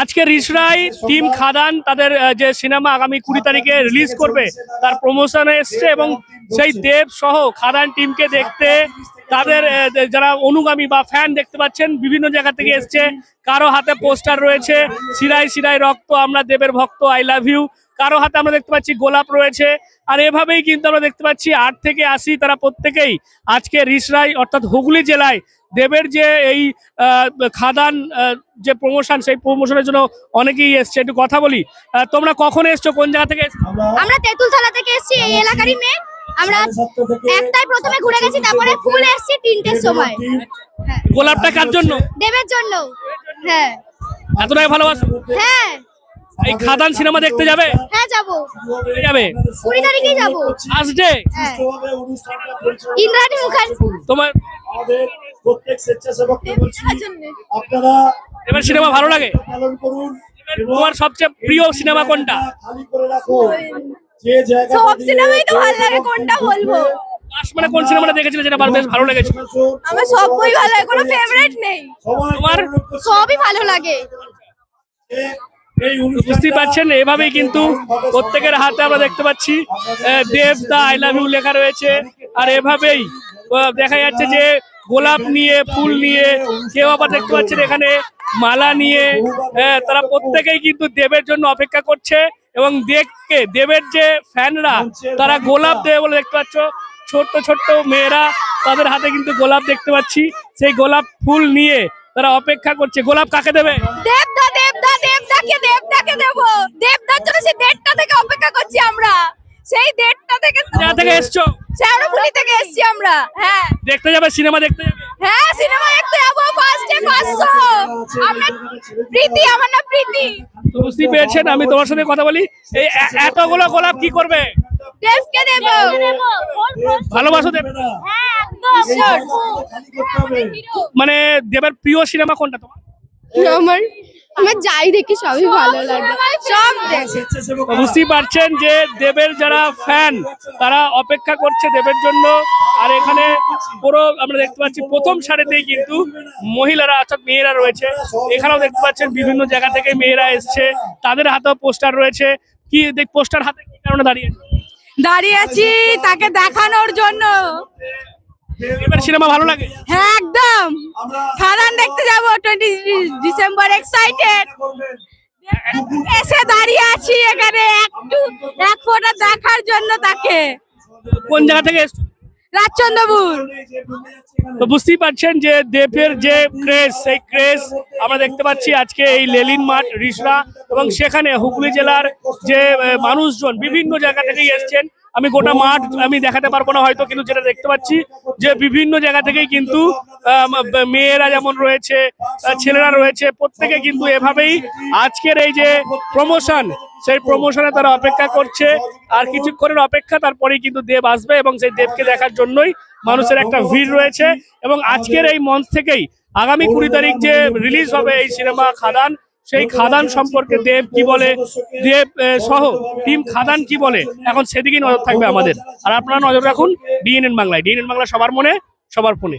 আজকে রিসরাই টিম খাদান তাদের যে সিনেমা আগামী কুড়ি তারিখে রিলিজ করবে তার প্রমোশনে এসছে এবং সেই দেব সহ খাদান টিমকে দেখতে তাদের যারা অনুগামী বা ফ্যান দেখতে পাচ্ছেন বিভিন্ন জায়গা থেকে এসছে। কারও হাতে পোস্টার রয়েছে সিরাই সিরাই রক্ত আমরা দেবের ভক্ত আই লাভ ইউ কারও হাতে আমরা দেখতে পাচ্ছি গোলাপ রয়েছে। আর এভাবেই কিন্তু আমরা দেখতে পাচ্ছি আট থেকে আশি তারা প্রত্যেকেই আজকে রিসরাই অর্থাৎ হুগলি জেলায় দেবের যে এই আহ, খাদান যে প্রমোশন সেই প্রমোশনের জন্য অনেকেই এসছে। একটু কথা বলি। আহ, তোমরা কখন এসছো? কোন জায়গা থেকে এসছো? আমরা তেঁতুলতলা থেকে এসেছি এই এলাকারই মেয়ে আমরা একটাই প্রথমে ঘুরে গেছি তারপরে ফুল এসেছি তিনটের সময়। হ্যাঁ। গোলাপটা কার জন্য? দেবের জন্য। হ্যাঁ। এতটাই ভালোবাসো? হ্যাঁ। এই খাদান সিনেমা দেখতে যাবে? হ্যাঁ যাব। যাবে? কুড়ি তারিখেই যাব। ইন্দ্রাণী মুখার্জি। তোমার আমাদের প্রত্যেক স্বেচ্ছাসেবককে বলছি আপনারা এবার সিনেমা ভালো লাগে? পালন করুন তোমার সবচেয়ে প্রিয় সিনেমা কোনটা? খালি করে রাখুন। যে জায়গা সব সিনেমাই তো ভালো লাগে কোনটা বলব? মানে কোন সিনেমাটা দেখেছিলে যেটা আমার বেশ ভালো লেগেছে? আমার সব বই ভালো লাগে কোনো ফেভারিট নেই। তোমার? সবই ভালো লাগে। বুঝতেই পারছেন, এভাবেই কিন্তু প্রত্যেকের হাতে আমরা দেখতে পাচ্ছি দেব দা আই লাভ ইউ লেখা রয়েছে, আর এভাবেই দেখা যাচ্ছে যে গোলাপ নিয়ে, ফুল নিয়ে, কেউ আবার দেখতে পাচ্ছেন এখানে মালা নিয়ে তারা প্রত্যেকেই কিন্তু দেবের জন্য অপেক্ষা করছে, এবং দেখকে দেবের যে ফ্যানরা, তারা গোলাপ দেবে বলে দেখতে পাচ্ছ, ছোট্ট ছোট্ট মেয়েরা তাদের হাতে কিন্তু গোলাপ দেখতে পাচ্ছি, সেই গোলাপ ফুল নিয়ে তারা অপেক্ষা করছে। গোলাপ কাকে দেবে? দেবদা দেবদা দেবদাকে দেবদাকে দেব। দেবদার জন্য সেই ডেটটা থেকে অপেক্ষা করছি আমরা। সেই ডেটটা থেকে জায়গা থেকে এসছো? শ্যাওড়াফুলি থেকে এসেছি আমরা। হ্যাঁ। দেখতে যাবে সিনেমা দেখতে যাবে? হ্যাঁ সিনেমা দেখতে যাব। ফার্স্ট ডে পাঁচশো। আমরা প্রীতি আমার নাম প্রীতি। বুঝতেই পেরেছেন আমি তোমার সাথে কথা বলি। এই এতগুলো গোলাপ কি করবে? দেবকে দেব। ভালোবাসো দেব। হ্যাঁ মানে দেবের প্রিয় সিনেমা কোনটা তোমার? আমার আমার যাই দেখি সবই ভালো লাগে। সব দেখি। বুঝতেই পারছেন যে দেবের যারা ফ্যান তারা অপেক্ষা করছে দেবের জন্য। আর এখানে পুরো আমরা দেখতে পাচ্ছি প্রথম সারিতেই কিন্তু মহিলারা অর্থাৎ মেয়েরা রয়েছে। এখানেও দেখতে পাচ্ছেন বিভিন্ন জায়গা থেকে মেয়েরা এসছে। তাদের হাতেও পোস্টার রয়েছে। কি দেখ পোস্টার হাতে কি কারণে দাঁড়িয়ে আছে? দাঁড়িয়ে আছি তাকে দেখানোর জন্য। এবার সিনেমা ভালো লাগে? হ্যাঁ একদম। খাদান দেখতে যাব টোয়েন্টি ডিসেম্বর এক্সাইটেড এসে দাঁড়িয়ে আছি এখানে একটু এক ফোটা দেখার জন্য তাকে। কোন জায়গা থেকে রাজচন্দ্রপুর। তো বুঝতেই পারছেন যে দেবের যে ক্রেজ সেই ক্রেজ আমরা দেখতে পাচ্ছি আজকে এই লেলিন মাঠ, রিসরা এবং সেখানে হুগলি জেলার যে মানুষজন বিভিন্ন জায়গা থেকেই এসছেন। আমি গোটা মাঠ আমি দেখাতে পারব না হয়তো, কিন্তু যেটা দেখতে পাচ্ছি যে বিভিন্ন জায়গা থেকেই কিন্তু মেয়েরা যেমন রয়েছে ছেলেরা রয়েছে, প্রত্যেকে কিন্তু এভাবেই আজকের এই যে প্রমোশন সেই প্রমোশনে তারা অপেক্ষা করছে। আর কিছুক্ষণের অপেক্ষা, তারপরেই কিন্তু দেব আসবে এবং সেই দেবকে দেখার জন্যই মানুষের একটা ভিড় রয়েছে। এবং আজকের এই মঞ্চ থেকেই আগামী কুড়ি তারিখ যে রিলিজ হবে এই সিনেমা খাদান, সেই খাদান সম্পর্কে দেব কি বলে? দেব সহ টিম খাদান কি বলে? এখন সেদিকেই নজর থাকবে আমাদের। আর আপনারা নজর রাখুন ডিএনএন বাংলায়। ডিএনএন বাংলা সবার মনে, সবার ফোনে।